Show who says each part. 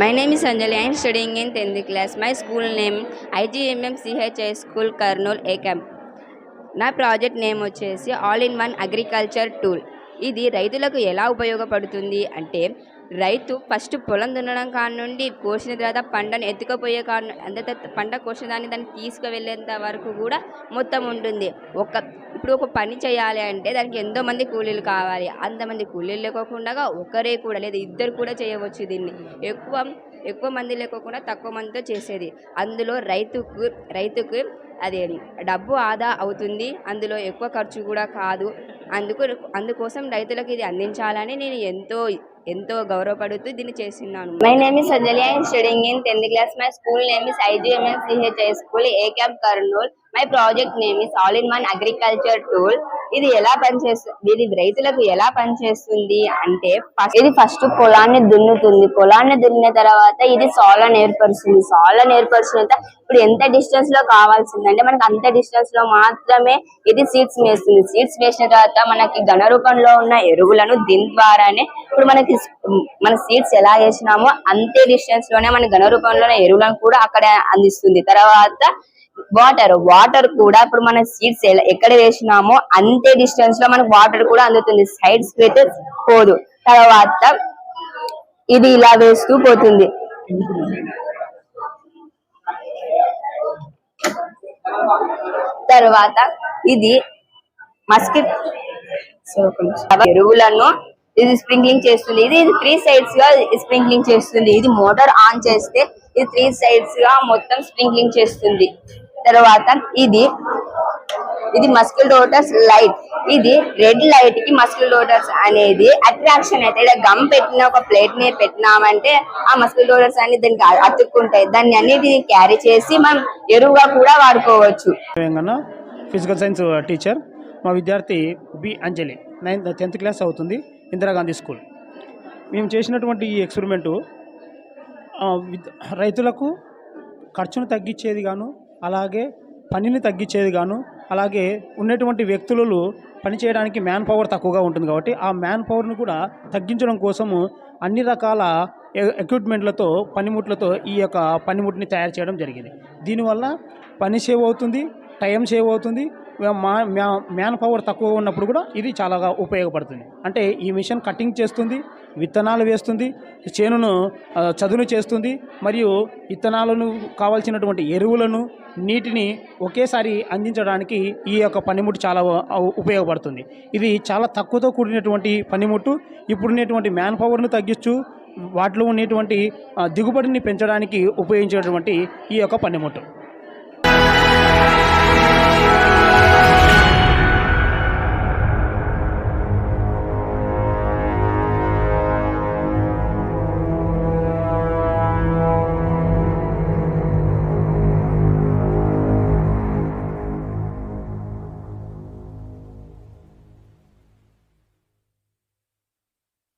Speaker 1: My name is Anjali. I am studying in 10th class. My school name IGMM CHI School Kurnool A Camp. నా project name వచ్చేసి all in one agriculture tool ఇది రైతులకు ఎలా ఉపయోగపడుతుంది అంటే రైతు first పొలం దున్నడం కాడ నుండి కోసిన తర్వాత పంటను ఎత్తుకుపోయే కాడ అంత తర్వాత పంట కోసిన దాన్ని దాన్ని తీసుకువెళ్ళేంత వరకు కూడా మొత్తం ఉంటుంది. ఒక ఇప్పుడు ఒక పని చేయాలి అంటే దానికి ఎంతో మంది కూలీలు కావాలి. అంతమంది కూలీలు లేకోకుండా ఒకరే కూడా లేదా ఇద్దరు కూడా చేయవచ్చు దీన్ని. ఎక్కువ ఎక్కువ మంది లేకోకుండా తక్కువ మందితో చేసేది. అందులో రైతుకు రైతుకు అది డబ్బు ఆదా అవుతుంది. అందులో ఎక్కువ ఖర్చు కూడా కాదు. అందుకు అందుకోసం రైతులకు ఇది అందించాలని నేను ఎంతో ఎంతో గౌరవపడుతూ దీన్ని చేస్తున్నాను. My name is Anjali I'm studying in tenth class my school name is IGMN CHI school A camp Kurnool my project name is all in one agriculture tool ఇది ఎలా పనిచేస్తుంది ఇది రైతులకు ఎలా పనిచేస్తుంది అంటే ఇది ఫస్ట్ పొలాన్ని దున్నుతుంది. పొలాన్ని దున్నిన తర్వాత ఇది సాలను ఏర్పరుస్తుంది. సాలను ఏర్పరిచిన తర్వాత ఇప్పుడు ఎంత డిస్టెన్స్లో కావాల్సిందంటే మనకి అంత డిస్టెన్స్లో మాత్రమే ఇది సీడ్స్ వేస్తుంది సీడ్స్ వేసిన తర్వాత మనకి ఘన రూపంలో ఉన్న ఎరువులను దీని ద్వారానే ఇప్పుడు మనకి మన సీడ్స్ ఎలా వేసినామో అంతే డిస్టెన్స్లోనే మన ఘన రూపంలో ఎరువులను కూడా అక్కడ అందిస్తుంది. తర్వాత వాటర్ వాటర్ కూడా ఇప్పుడు మన సీడ్స్ ఎక్కడ వేసినామో అంతే డిస్టెన్స్లో మనకు వాటర్ కూడా అందుతుంది. సైడ్స్ అయితే పోదు. తర్వాత ఇది ఇలా వేస్తూ పోతుంది. తర్వాత ఇది మస్కిట్ ఎరువులను ఇది స్ప్రింక్లింగ్ చేస్తుంది. ఇది త్రీ సైడ్స్గా స్ప్రింక్లింగ్ చేస్తుంది. ఇది మోటార్ ఆన్ చేస్తే ఇది త్రీ సైడ్స్గా మొత్తం స్ప్రింక్లింగ్ చేస్తుంది. తర్వాత ఇది ఇది మస్కిల్ డోటర్స్ లైట్ ఇది రెడ్ లైట్కి మస్కిల్ డోటర్స్ అనేది అట్రాక్షన్ అయితే ఇలా గమ్ పెట్టిన ఒక ప్లేట్ని పెట్టినామంటే ఆ మస్కిల్ డోటర్స్ అన్ని దానికి అతుక్కుంటాయి. దాన్ని అన్నిటిని క్యారీ చేసి మనం ఎరువుగా కూడా వాడుకోవచ్చు.
Speaker 2: ఫిజికల్ సైన్స్ టీచర్ మా విద్యార్థి B Anjali ninth tenth class అవుతుంది ఇందిరాగాంధీ స్కూల్ మేము చేసినటువంటి ఈ ఎక్స్పెరిమెంటు uh, రైతులకు ఖర్చును తగ్గించేది గాను అలాగే పనిని తగ్గించేది గాను అలాగే ఉన్నటువంటి వ్యక్తులు పని చేయడానికి మ్యాన్ పవర్ తక్కువగా ఉంటుంది కాబట్టి ఆ మ్యాన్ పవర్ను కూడా తగ్గించడం కోసము అన్ని రకాల ఎక్విప్మెంట్లతో పనిముట్లతో ఈ యొక్క పనిముట్ని తయారు చేయడం జరిగింది. దీనివల్ల పని సేవ్ అవుతుంది టైం సేవ్ అవుతుంది మ్యాన్ పవర్ తక్కువ ఉన్నప్పుడు కూడా ఇది చాలా ఉపయోగపడుతుంది. అంటే ఈ మిషన్ కటింగ్ చేస్తుంది విత్తనాలు వేస్తుంది చేనును చదును చేస్తుంది మరియు విత్తనాలను కావాల్సినటువంటి ఎరువులను నీటిని ఒకేసారి అందించడానికి ఈ యొక్క పనిముట్టు చాలా ఉపయోగపడుతుంది. ఇది చాలా తక్కువతో కూడినటువంటి పనిముట్టు. ఇప్పుడున్నటువంటి మ్యాన్ పవర్ను తగ్గించు వాటిలో ఉండేటువంటి దిగుబడిని పెంచడానికి ఉపయోగించేటువంటి ఈ యొక్క పనిముట్టు.